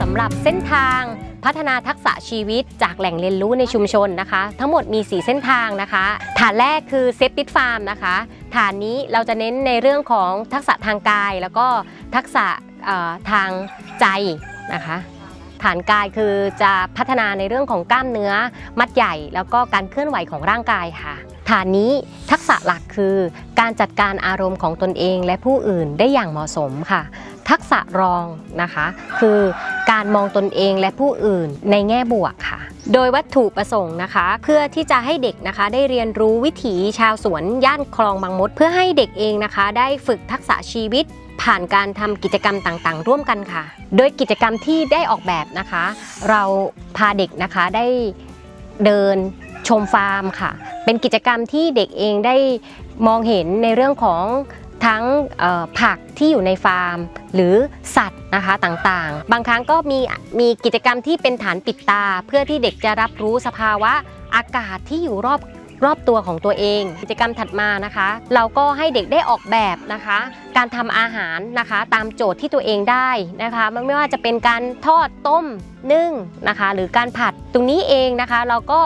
สำหรับเส้นทางพัฒนาทักษะชีวิตจากแหล่งเรียนรู้ในชุมชนนะคะ ทั้งหมดมี 4 เส้นทางนะคะ ฐานแรกคือเซฟติดฟาร์มนะคะ ฐานนี้เราจะเน้นในเรื่องของทักษะทางกาย แล้วก็ทักษะทางใจนะคะ ฐานกายคือจะพัฒนาในเรื่องของกล้ามเนื้อ มัดใหญ่ แล้วก็การเคลื่อนไหวของร่างกายค่ะฐานนี้ทักษะหลักคือการจัดการอารมณ์ของตนเองและผู้อื่นได้อย่างเหมาะสมค่ะ ทักษะรองนะคะ คือการมองตนเองและผู้อื่นในแง่บวกค่ะ โดยวัตถุประสงค์นะคะ เพื่อที่จะให้เด็กนะคะได้เรียนรู้วิถีชาวสวนย่านคลองบางมด เพื่อให้เด็กเองนะคะ ได้ฝึกทักษะชีวิต ผ่านการทำกิจกรรมต่างๆ ร่วมกันค่ะ โดยกิจกรรมที่ได้ออกแบบนะคะ เราพาเด็กนะคะได้เดินชมฟาร์มค่ะ เป็นกิจกรรมที่เด็กเองได้มองเห็นในเรื่องของทั้งผักที่อยู่ในฟาร์ม หรือสัตว์นะคะต่างๆ บางครั้งก็มีมีกิจกรรมที่เป็นฐานปิดตา เพื่อที่เด็กจะรับรู้สภาวะอากาศที่อยู่รอบ รอบตัวของตัวเอง กิจกรรมถัดมานะคะ เราก็ให้เด็กได้ออกแบบนะคะ การทำอาหารนะคะ ตามโจทย์ที่ตัวเองได้นะคะไม่ไม่ว่าจะเป็นการทอดต้มนึ่งนะคะ หรือการผัดตรงนี้เองนะคะ เราก็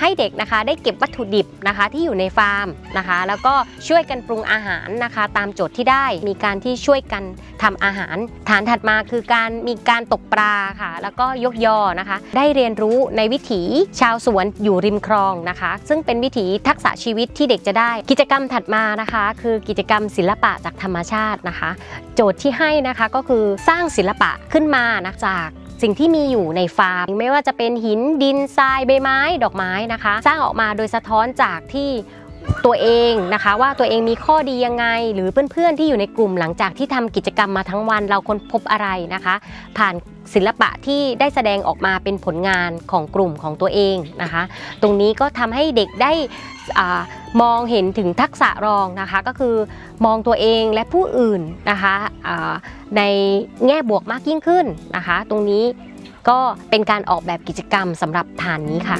ให้เด็กนะคะได้เก็บวัตถุดิบนะคะที่อยู่ในฟาร์มนะคะ แล้วก็ช่วยกันปรุงอาหารนะคะตามโจทย์ที่ได้ มีการที่ช่วยกันทำอาหาร ฐานถัดมาคือการมีการตกปลาค่ะ แล้วก็ยกยอนะคะ ได้เรียนรู้ในวิถีชาวสวนอยู่ริมคลองนะคะ ซึ่งเป็นวิถีทักษะชีวิตที่เด็กจะได้ กิจกรรมถัดมานะคะ คือกิจกรรมศิลปะจากธรรมชาตินะคะ โจทย์ที่ให้นะคะก็คือสร้างศิลปะขึ้นมานะจาก สิ่งที่มีอยู่ในฟาร์ม ไม่ว่าจะเป็นหินดินทรายใบไม้ดอกไม้นะคะ สร้างออกมาโดยสะท้อนจากที่ตัวเองนะคะว่าตัวเองมีข้อดียังไง หรือเพื่อนๆที่อยู่ในกลุ่มหลังจากที่ทำกิจกรรมมาทั้งวันเราค้นพบอะไรนะคะ ผ่านศิลปะที่ได้แสดงออกมาเป็นผลงานของกลุ่มของตัวเองนะคะ ตรงนี้ก็ทำให้เด็กได้อา มองเห็นถึงทักษะรองนะคะ ก็คือมองตัวเองและผู้อื่นนะคะในแง่บวกมากยิ่งขึ้นนะคะ ตรงนี้ก็เป็นการออกแบบกิจกรรมสำหรับฐานนี้ค่ะ